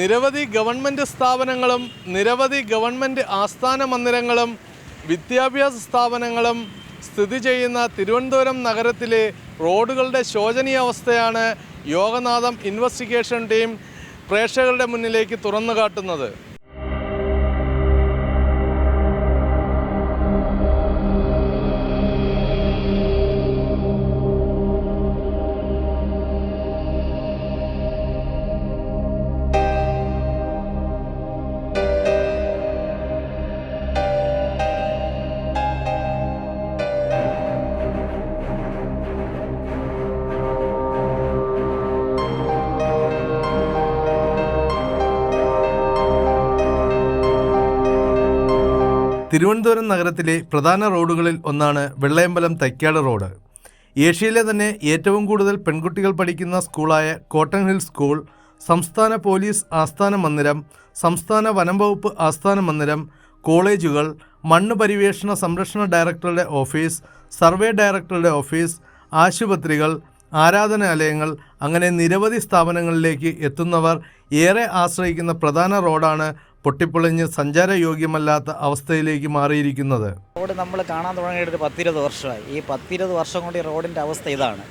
നിരവധി ഗവൺമെന്റ് സ്ഥാപനങ്ങളും നിരവധി ഗവൺമെന്റ് ആസ്ഥാന മന്ദിരങ്ങളും വിദ്യാഭ്യാസ സ്ഥാപനങ്ങളും സ്ഥിതി ചെയ്യുന്ന തിരുവനന്തപുരം നഗരത്തിലെ റോഡുകളുടെ ശോചനീയാവസ്ഥയാണ് യോഗനാഥം ഇൻവെസ്റ്റിഗേഷൻ ടീം പ്രേക്ഷകരുടെ മുന്നിലേക്ക് തുറന്നു കാട്ടുന്നത് തിരുവനന്തപുരം നഗരത്തിലെ പ്രധാന റോഡുകളിൽ ഒന്നാണ് വെള്ളയമ്പലം തൈക്കാട് റോഡ്. ഏഷ്യയിലെ തന്നെ ഏറ്റവും കൂടുതൽ പെൺകുട്ടികൾ പഠിക്കുന്ന സ്കൂളായ കോട്ടൺ ഹിൽ സ്കൂൾ സംസ്ഥാന പോലീസ് ആസ്ഥാന മന്ദിരം സംസ്ഥാന വനം വകുപ്പ് ആസ്ഥാന മന്ദിരം കോളേജുകൾ മണ്ണ് പരിവേഷണ സംരക്ഷണ ഡയറക്ടറുടെ ഓഫീസ് സർവേ ഡയറക്ടറുടെ ഓഫീസ് ആശുപത്രികൾ ആരാധനാലയങ്ങൾ അങ്ങനെ നിരവധി സ്ഥാപനങ്ങളിലേക്ക് എത്തുന്നവർ ഏറെ ആശ്രയിക്കുന്ന പ്രധാന റോഡാണ് പൊട്ടിപ്പൊളിഞ്ഞ് സഞ്ചാരയോഗ്യമല്ലാത്ത അവസ്ഥയിലേക്ക് മാറിയിരിക്കുന്നത്. റോഡ് നമ്മൾ കാണാൻ തുടങ്ങിയിട്ട് ഒരു പത്തിരുപത് വർഷമായി. ഈ പത്തിരുപത് വർഷം കൊണ്ട് ഈ റോഡിന്റെ അവസ്ഥ ഇതാണ്.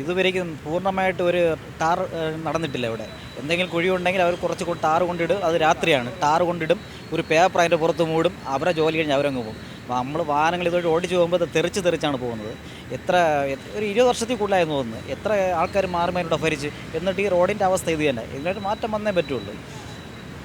ഇതുവരേക്കും പൂർണമായിട്ട് ഒരു ടാർ നടന്നിട്ടില്ല ഇവിടെ. എന്തെങ്കിലും കുഴിയുണ്ടെങ്കിൽ അവർ കുറച്ച് ടാർ കൊണ്ടിടും. അത് രാത്രിയാണ്. ടാർ കൊണ്ടിടും. ഒരു പേപ്പർ അതിന്റെ പുറത്ത് മൂടും. അവരെ ജോലി കഴിഞ്ഞ് അവരങ്ങ് പോകും. നമ്മൾ വാഹനങ്ങൾ ഇതുവഴി ഓടിച്ചു പോകുമ്പോൾ തെറിച്ച് തെറിച്ചാണ് പോകുന്നത്. എത്ര ഒരു ഇരുപത് വർഷത്തിൽ കൂടുതലായിരുന്നു തോന്നുന്നത് എത്ര ആൾക്കാർ മാറി അതിനോട് ഭരിച്ച്. എന്നിട്ട് ഈ റോഡിന്റെ അവസ്ഥ ഇത് തന്നെ. ഇതിനായിട്ട് മാറ്റം വന്നേ പറ്റുള്ളൂ.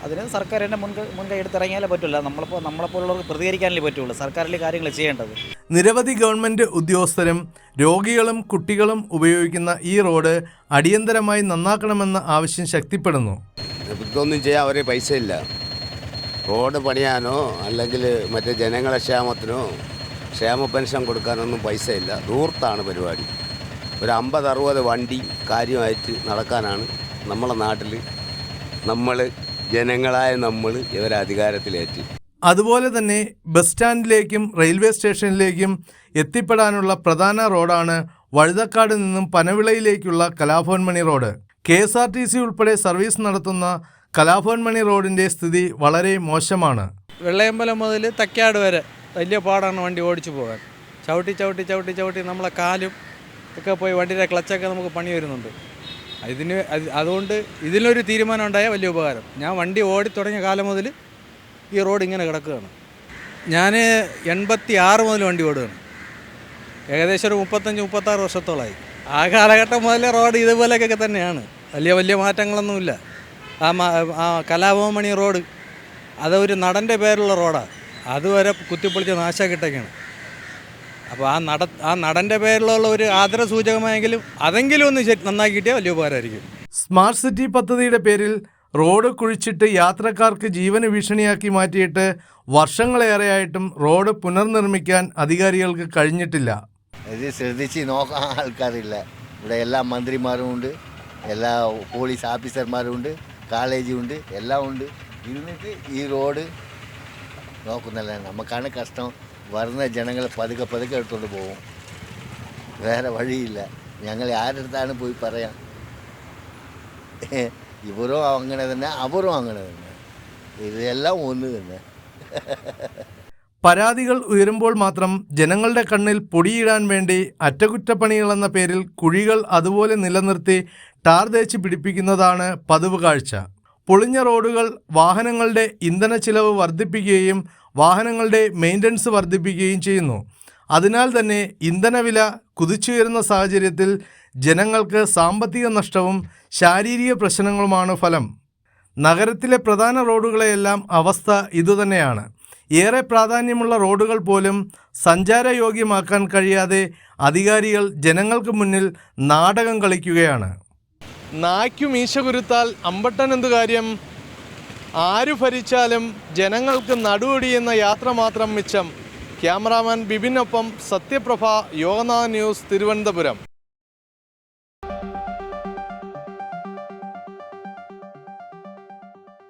അതിന് സർക്കാർ തന്നെ മുൻകൈ മുൻകൈ എടുത്തിറങ്ങിയാലേ പറ്റില്ല നമ്മളിപ്പോൾ നമ്മളെപ്പോലുള്ളവർക്ക് പ്രതികരിക്കാനല്ലേ പറ്റുള്ളൂ. സർക്കാരിലെ കാര്യങ്ങൾ ചെയ്യേണ്ടത്. നിരവധി ഗവൺമെന്റ് ഉദ്യോഗസ്ഥരും രോഗികളും കുട്ടികളും ഉപയോഗിക്കുന്ന ഈ റോഡ് അടിയന്തരമായി നന്നാക്കണമെന്ന ആവശ്യം ശക്തിപ്പെടുന്നു. ഇതൊന്നും ചെയ്യാൻ അവരെ പൈസ ഇല്ല റോഡ് പണിയാനോ അല്ലെങ്കിൽ മറ്റേ ജനങ്ങളെ ക്ഷേമത്തിനോ ക്ഷേമ പെൻഷൻ കൊടുക്കാനൊന്നും പൈസ ഇല്ല ദൂർത്താണ് പരിപാടി. ഒരു അമ്പത് അറുപത് വണ്ടി കാര്യമായിട്ട് നടക്കാനാണ് നമ്മളെ നാട്ടിൽ നമ്മൾ ജനങ്ങളായ നമ്മൾ ഇവരെ അധികാരത്തിലേറ്റി. അതുപോലെ തന്നെ ബസ് സ്റ്റാൻഡിലേക്കും റെയിൽവേ സ്റ്റേഷനിലേക്കും എത്തിപ്പെടാനുള്ള പ്രധാന റോഡാണ് വഴുതക്കാട് നിന്നും പനവിളയിലേക്കുള്ള Kalabhavan Mani road. K S R T C ഉൾപ്പെടെ സർവീസ് നടത്തുന്ന കലാഭവൻമണി റോഡിന്റെ സ്ഥിതി വളരെ മോശമാണ്. വെള്ളയമ്പലം മുതൽ തക്കാട് വരെ വലിയ പാടാണ് വണ്ടി ഓടിച്ചു പോകാൻ. ചവിട്ടി ചവിട്ടി ചവിട്ടി ചവിട്ടി നമ്മളെ കാലും ഒക്കെ പോയി വണ്ടിയുടെ ക്ലച്ചൊക്കെ നമുക്ക് പണി വരുന്നുണ്ട്. ഇതിന് അതുകൊണ്ട് ഇതിനൊരു തീരുമാനം ഉണ്ടായാൽ വലിയ ഉപകാരം. ഞാൻ വണ്ടി ഓടി തുടങ്ങിയ കാലം മുതൽ ഈ റോഡ് ഇങ്ങനെ കിടക്കുകയാണ്. ഞാൻ എൺപത്തി ആറ് മുതൽ വണ്ടി ഓടുകയാണ്. ഏകദേശം ഒരു മുപ്പത്തഞ്ച് മുപ്പത്താറ് വർഷത്തോളമായി ആ കാലഘട്ടം മുതലേ റോഡ് ഇതുപോലെയൊക്കെ തന്നെയാണ്. വലിയ വലിയ മാറ്റങ്ങളൊന്നുമില്ല. ആ ആ കലാഭവമണി റോഡ് അതൊരു നടന്റെ പേരുള്ള റോഡാണ് അതുവരെ കുത്തിപ്പൊളിച്ച് നാശാക്കിട്ടൊക്കെയാണ് അപ്പോൾ ആ നട ആ നടന്റെ പേരിലുള്ള ഒരു ആദര ആദരസൂചകമായെങ്കിലും അതെങ്കിലും ഒന്ന് നന്നാക്കി കിട്ടിയാൽ വലിയ ഉപകാരമായിരിക്കും. സ്മാർട്ട് സിറ്റി പദ്ധതിയുടെ പേരിൽ റോഡ് കുഴിച്ചിട്ട് യാത്രക്കാർക്ക് ജീവന് ഭീഷണിയാക്കി മാറ്റിയിട്ട് വർഷങ്ങളേറെയായിട്ടും റോഡ് പുനർനിർമ്മിക്കാൻ അധികാരികൾക്ക് കഴിഞ്ഞിട്ടില്ല. ഇത് ശ്രദ്ധിച്ച് നോക്കാൻ ആൾക്കാരില്ല. ഇവിടെ എല്ലാ മന്ത്രിമാരും ഉണ്ട് എല്ലാ പോലീസ് ഓഫീസർമാരും ഉണ്ട് കോളേജും ഉണ്ട് എല്ലാം ഉണ്ട്. ഇരുന്നിട്ട് ഈ റോഡ് നോക്കുന്നില്ല നമുക്കാണ് കഷ്ടം. വരുന്ന ജനങ്ങൾ പതുക്കെ പതുക്കെ എടുത്തുകൊണ്ട് പോകും. വേറെ വഴിയില്ല. ഞങ്ങൾ ആരെടുത്താണ് പോയി പറയാം? ഇവരും അങ്ങനെ തന്നെ അവരും അങ്ങനെ തന്നെ. ഇതെല്ലാം ഒന്ന് തന്നെ. പരാതികൾ ഉയരുമ്പോൾ മാത്രം ജനങ്ങളുടെ കണ്ണിൽ പൊടിയിടാൻ വേണ്ടി അറ്റകുറ്റപ്പണികളെന്ന പേരിൽ കുഴികൾ അതുപോലെ നിലനിർത്തി ടാർ തേച്ച് പിടിപ്പിക്കുന്നതാണ് പതിവ് കാഴ്ച. പൊളിഞ്ഞ റോഡുകൾ വാഹനങ്ങളുടെ ഇന്ധന ചിലവ് വർദ്ധിപ്പിക്കുകയും വാഹനങ്ങളുടെ മെയിന്റനൻസ് വർദ്ധിപ്പിക്കുകയും ചെയ്യുന്നു. അതിനാൽ തന്നെ ഇന്ധനവില കുതിച്ചുയരുന്ന സാഹചര്യത്തിൽ ജനങ്ങൾക്ക് സാമ്പത്തിക നഷ്ടവും ശാരീരിക പ്രശ്നങ്ങളുമാണ് ഫലം. നഗരത്തിലെ പ്രധാന റോഡുകളെയെല്ലാം അവസ്ഥ ഇതുതന്നെയാണ്. ഏറെ പ്രാധാന്യമുള്ള റോഡുകൾ പോലും സഞ്ചാരയോഗ്യമാക്കാൻ കഴിയാതെ അധികാരികൾ ജനങ്ങൾക്ക് മുന്നിൽ നാടകം കളിക്കുകയാണ്. നായ്ക്കു മീശ കുരുത്താൽ അമ്പട്ടൻ എന്തു കാര്യം? ആര് ഭരിച്ചാലും ജനങ്ങൾക്ക് നടുവൊടിയുന്ന യാത്ര മാത്രം മിച്ചം. ക്യാമറാമാൻ ബിബിനൊപ്പം സത്യപ്രഭ യോഗനാഥ് ന്യൂസ് തിരുവനന്തപുരം.